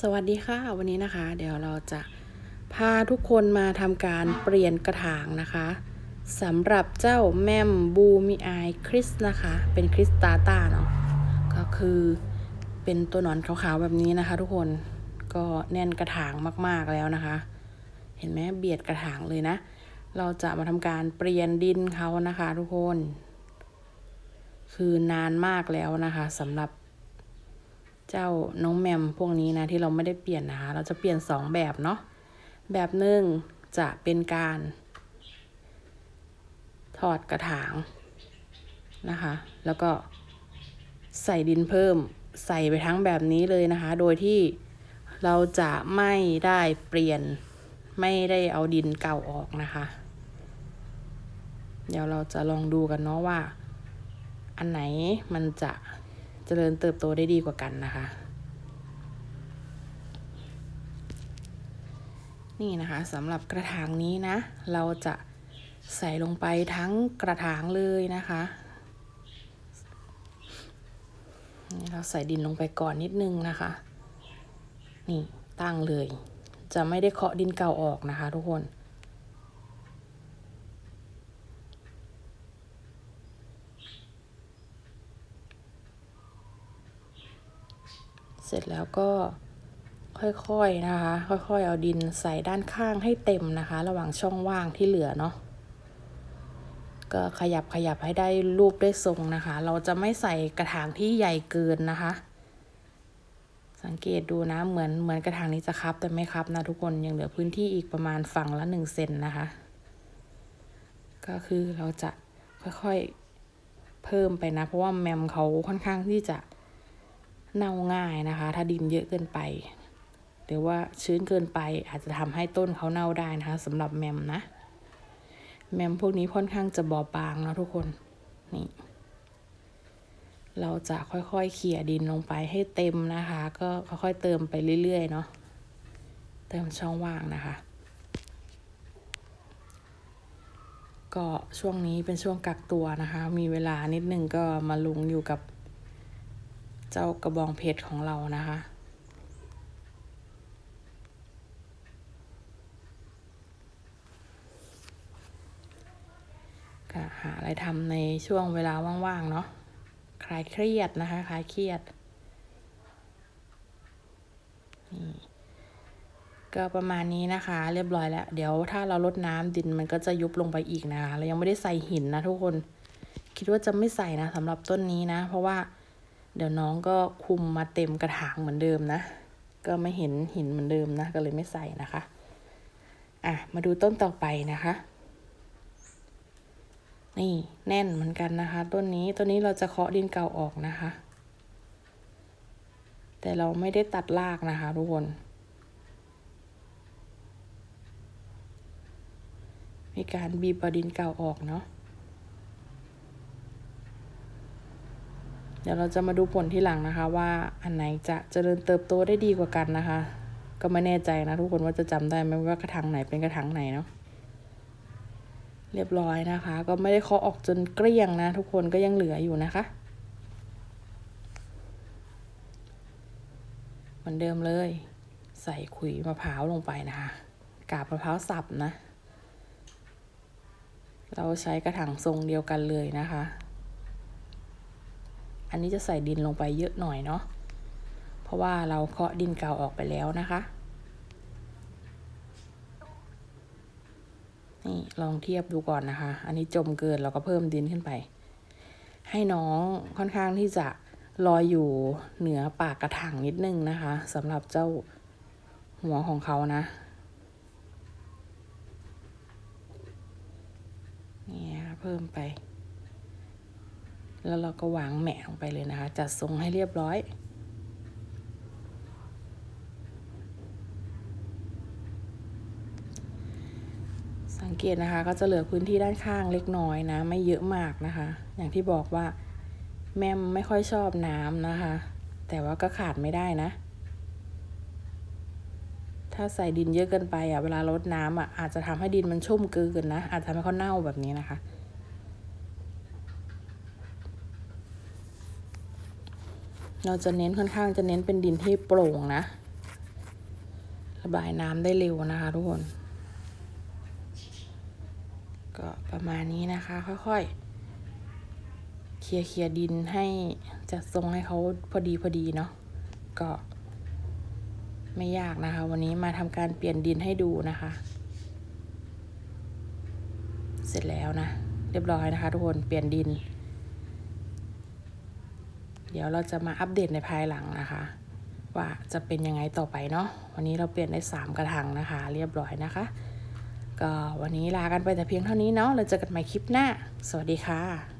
สวัสดีค่ะ วันนี้นะคะ เดี๋ยวเราจะพาทุกคนมาทำการเปลี่ยนกระถางนะคะสำหรับเจ้าแมมบูมีไอคริสนะคะ เป็นคริสตาตาเนาะก็คือเป็นตัวหนอนขาวๆแบบนี้นะคะ ทุกคนก็แน่นกระถางมากๆแล้วนะคะ เห็นไหมเบียดกระถางเลยนะ เราจะมาทำการเปลี่ยนดินเขานะคะ ทุกคน คือนานมากแล้วนะคะสำหรับ เจ้าน้องแมมพวกนี้นะที่เราไม่ได้เปลี่ยนนะคะ เราจะเปลี่ยนสองแบบเนาะแบบหนึ่งจะเป็นการ ถอดกระถางนะคะ แล้วก็ใส่ดินเพิ่มใส่ไปทั้งแบบนี้เลยนะคะ โดยที่เราจะไม่ได้เปลี่ยนไม่ได้เอาดินเก่าออกนะคะ เดี๋ยวเราจะลองดูกันเนาะว่า อันไหนมันจะ เจริญเติบโตได้ดีกว่ากันนะคะ นี่นะคะสำหรับกระถางนี้นะ เราจะใส่ลงไปทั้งกระถางเลยนะคะนี่เราใส่ดินลงไปก่อนนิดนึงนะคะ นี่ตั้งเลย จะไม่ได้เคาะดินเก่าออกนะคะทุกคน ร็จแล้วก็ค่อยๆนะคะ ค่อยๆ เอาดินใส่ด้านข้างให้เต็มนะคะ ระหว่างช่องว่างที่เหลือเนาะก็ขยับขยับให้ได้รูปได้ทรงนะคะ เราจะไม่ใส่กระถางที่ใหญ่เกินนะคะ สังเกตดูนะ เหมือนเหมือนกระถางนี้จะคับแต่ไม่คับนะทุกคนยังเหลือพื้นที่อีกประมาณฝั่งละหนึ่งเซนนะคะ ก็คือเราจะค่อยๆเพิ่มไปนะ เพราะว่าแมมเขาค่อนข้างที่จะ เน่าง่ายนะคะ ถ้าดินเยอะเกินไป หรือว่าชื้นเกินไปอาจจะทำให้ต้นเขาเน่าได้นะคะสำหรับแมมนะ แมมพวกนี้ค่อนข้างจะบอบบางเนาะทุกคนนี่เราจะค่อยๆเขี่ยดินลงไปให้เต็มนะคะ ก็ค่อยๆเติมไปเรื่อยๆเนาะเติมช่องว่างนะคะ ก็ช่วงนี้เป็นช่วงกักตัวนะคะ มีเวลานิดนึงก็มาลุงอยู่กับ เจ้ากระบองเพชรของเรานะคะ หาอะไรทำในช่วงเวลาว่างๆเนาะ คลายเครียดนะคะ คลายเครียด นี่ก็ประมาณนี้นะคะ เรียบร้อยแล้ว เดี๋ยวถ้าเราลดน้ำดินมันก็จะยุบลงไปอีกนะคะเรายังไม่ได้ใส่หินนะทุกคน คิดว่าจะไม่ใส่นะสำหรับต้นนี้นะ เพราะว่า เดี๋ยวน้องก็คุมมาเต็มกระถางเหมือนเดิมนะ ก็ไม่เห็นหินเหมือนเดิมนะ ก็เลยไม่ใส่นะคะ อะ มาดูต้นต่อไปนะคะ นี่แน่นเหมือนกันนะคะ ต้นนี้ต้นนี้เราจะเคาะดินเก่าออกนะคะ แต่เราไม่ได้ตัดรากนะคะทุกคน มีการบีบดินเก่าออกเนาะ เดี๋ยวเราจะมาดูผลที่หลังนะคะ ว่าอันไหนจะเจริญเติบโตได้ดีกว่ากันนะคะ ก็ไม่แน่ใจนะทุกคนว่าจะจำได้ไหมว่ากระถางไหนเป็นกระถางไหนเนาะเรียบร้อยนะคะ ก็ไม่ได้เคาะออกจนเกลี้ยงนะ ทุกคนก็ยังเหลืออยู่นะคะเหมือนเดิมเลย ใส่ขุยมะพร้าวลงไปนะคะ กาบมะพร้าวสับนะ เราใช้กระถางทรงเดียวกันเลยนะคะ อันนี้จะใส่ดินลงไปเยอะหน่อยเนาะ เพราะว่าเราเคาะดินเก่าออกไปแล้วนะคะ นี่ลองเทียบดูก่อนนะคะ อันนี้จมเกินเราก็เพิ่มดินขึ้นไป ให้น้องค่อนข้างที่จะลอยอยู่เหนือปากกระถางนิดนึงนะคะสำหรับเจ้าหัวของเขานะนี่เพิ่มไป แล้วเราก็วางแหมลงไปเลยนะคะ จัดทรงให้เรียบร้อย สังเกตนะคะก็จะเหลือพื้นที่ด้านข้างเล็กน้อยนะ ไม่เยอะมากนะคะ อย่างที่บอกว่าแม่ไม่ค่อยชอบน้ำนะคะ แต่ว่าก็ขาดไม่ได้นะ ถ้าใส่ดินเยอะเกินไปอะเวลารดน้ำอะอาจจะทำให้ดินมันชุ่มเกินนะ อาจจะทำให้เขาเน่าแบบนี้นะคะ เราจะเน้นค่อนข้างจะเน้นเป็นดินที่โปร่งนะ ระบายน้ำได้เร็วนะคะทุกคน ก็ประมาณนี้นะคะ ค่อยๆ เคลียร์เคลียร์ดินให้จัดทรงให้เขาพอดีพอดีเนาะก็ไม่ยากนะคะ วันนี้มาทำการเปลี่ยนดินให้ดูนะคะ เสร็จแล้วนะ เรียบร้อยนะคะ ทุกคนเปลี่ยนดิน เดี๋ยวเราจะมาอัปเดตในภายหลังนะคะ ว่าจะเป็นยังไงต่อไปเนาะวันนี้เราเปลี่ยนได้ 3 กระถางนะคะ เรียบร้อยนะคะ ก็วันนี้ลากันไปแต่เพียงเท่านี้เนาะเราเจอกันใหม่คลิปหน้า สวัสดีค่ะ